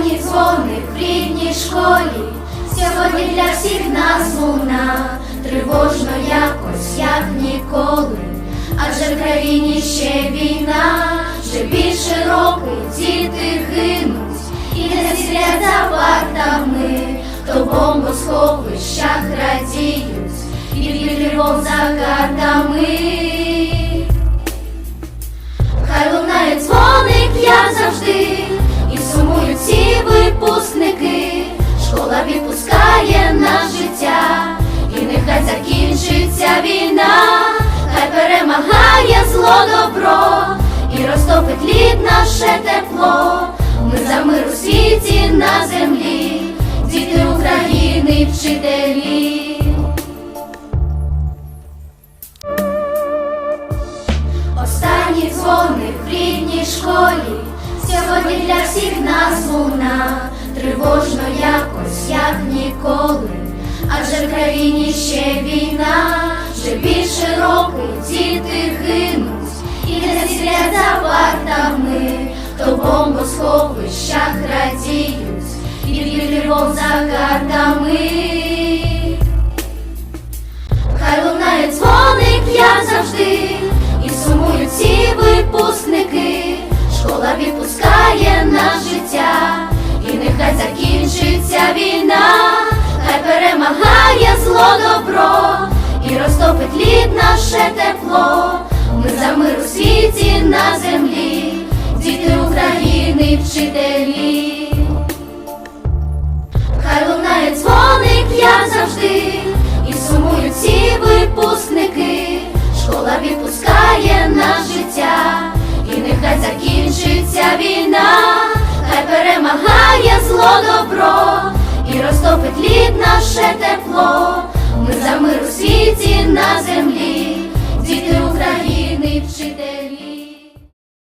Останні дзвони в рідній школі, сьогодні для всіх нас луна, тривожно якось, як ніколи, адже в країні ще війна, вже більше року діти гинуть, і не сидять за партами, то бомбосховищах радіють, і від тривог за наше тепло. Ми за мир у світі на землі, діти України, вчителі. Останні дзвони в рідній школі, сьогодні для всіх нас луна, тривожно якось, як ніколи, адже в країні ще війна, вже більше року діти бомбосховищах радіють, і від тривог за картами. Хай лунає дзвоник, як завжди, і сумують всі випускники. Школа відпускає на життя, і нехай закінчиться війна, хай перемагає зло добро, і розтопить лід наше тепло. і вчителі, хай лунає дзвоник, як завжди, і сумують ці випускники, школа відпускає на життя, і нехай закінчиться війна, хай перемагає зло добро і розтопить лід наше тепло, ми за мир у світі на землі.